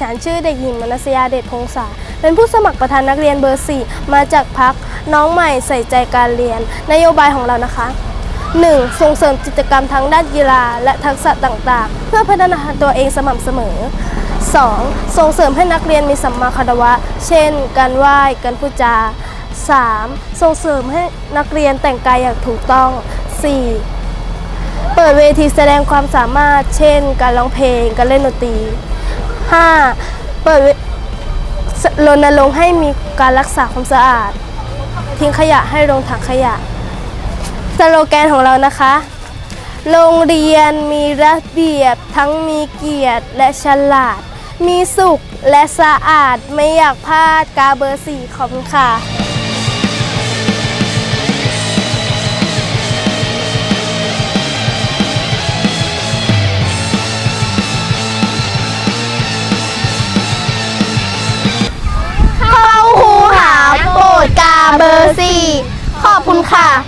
ฉันชื่อเด็กหญิงมนัสยาเดชพงษา เป็นผู้สมัครประธานนักเรียนเบอร์ 4 มาจากพักน้องใหม่ใส่ใจการเรียน นโยบายของเรานะคะ 1. ส่งเสริมกิจกรรมทั้งด้านกีฬาและทักษะต่างๆ เพื่อพัฒนาตัวเองสม่ำเสมอ 2. ส่งเสริมให้นักเรียนมีสัมมาคารวะ เช่น การไหว้ การพูดจา 3. ส่งเสริมให้นักเรียนแต่งกายอย่างถูกต้อง 4. เปิดเวทีแสดงความสามารถ เช่น การร้องเพลง การเล่นดนตรี 5. เปิดรณรงค์ให้มีการรักษาความสะอาด ทิ้งขยะให้ลงถังขยะ สโลแกนของเรานะคะ โรงเรียนมีระเบียบทั้งมีเกียรติและฉลาด มีสุขและสะอาดไม่อยากพลาดกาเบอร์สี่ขอบคุณค่ะ 看